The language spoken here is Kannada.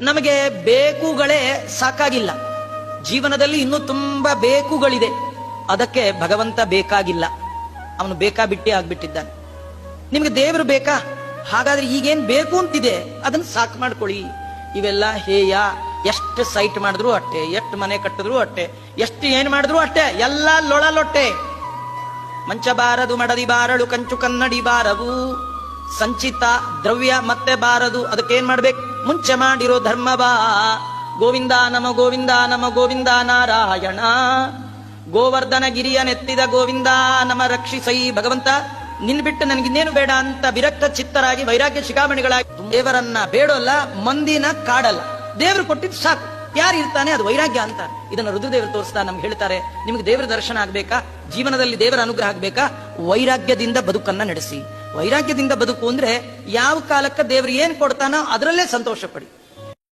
ನಮಗೆ ಬೇಕುಗಳೇ ಸಾಕಾಗಿಲ್ಲ. ಜೀವನದಲ್ಲಿ ಇನ್ನೂ ತುಂಬಾ ಬೇಕುಗಳಿದೆ. ಅದಕ್ಕೆ ಭಗವಂತ ಬೇಕಾಗಿಲ್ಲ. ಅವನು ಬೇಕಾ ಬಿಟ್ಟಿ ಆಗ್ಬಿಟ್ಟಿದ್ದಾನೆ. ನಿಮ್ಗೆ ದೇವರು ಬೇಕಾ? ಹಾಗಾದ್ರೆ ಈಗೇನ್ ಬೇಕು ಅಂತಿದೆ? ಅದನ್ನ ಸಾಕು ಮಾಡ್ಕೊಳ್ಳಿ. ಇವೆಲ್ಲ ಹೇಯ. ಎಷ್ಟು ಸೈಟ್ ಮಾಡಿದ್ರು ಅಟ್ಟೆ, ಎಷ್ಟು ಮನೆ ಕಟ್ಟಿದ್ರು ಅಟ್ಟೆ, ಎಷ್ಟು ಏನ್ ಮಾಡಿದ್ರು ಅಟ್ಟೆ, ಎಲ್ಲ ಲೊಳಲೊಟ್ಟೆ. ಮಂಚ ಬಾರದು ಮಡದಿ ಬಾರಳು, ಕಂಚು ಕನ್ನಡಿ ಬಾರವು. ಸಂಚಿತ ದ್ರವ್ಯ ಮತ್ತೆ ಬಾರದು. ಅದಕ್ಕೇನ್ ಮಾಡ್ಬೇಕು? ಮುಂಚೆ ಮಾಡಿರೋ ಧರ್ಮ ಬಾ ಗೋವಿಂದ ನಮ ಗೋವಿಂದ ನಮ, ಗೋವಿಂದ ನಾರಾಯಣ. ಗೋವರ್ಧನ ಗಿರಿಯ ನೆತ್ತಿದ ಗೋವಿಂದ ನಮ ರಕ್ಷಿಸೈ ಭಗವಂತ. ನಿನ್ ಬಿಟ್ಟು ನನಗಿನ್ನೇನು ಬೇಡ ಅಂತ ವಿರಕ್ತ ಚಿತ್ತರಾಗಿ ವೈರಾಗ್ಯ ಶಿಖಾಮಣಿಗಳಾಗಿ. ದೇವರನ್ನ ಬೇಡೋಲ್ಲ, ಮಂದಿನ ಕಾಡಲ್ಲ. ದೇವರು ಕೊಟ್ಟಿದ್ದು ಸಾಕು. ಯಾರು ಇರ್ತಾನೆ ಅದು ವೈರಾಗ್ಯ ಅಂತ. ಇದನ್ನು ರುದ್ರದೇವರು ತೋರಿಸ್ತಾ ನಮ್ಗೆ ಹೇಳ್ತಾರೆ, ನಿಮಗೆ ದೇವರ ದರ್ಶನ ಆಗ್ಬೇಕಾ? ಜೀವನದಲ್ಲಿ ದೇವರ ಅನುಗ್ರಹ ಆಗ್ಬೇಕಾ? ವೈರಾಗ್ಯದಿಂದ ಬದುಕನ್ನ ನಡೆಸಿ. ವೈರಾಗ್ಯದಿಂದ ಬದುಕು ಅಂದ್ರೆ ಯಾವ ಕಾಲಕ್ಕೆ ದೇವರು ಏನ್ ಕೊಡ್ತಾನೋ ಅದರಲ್ಲೇ ಸಂತೋಷ ಪಡಿ.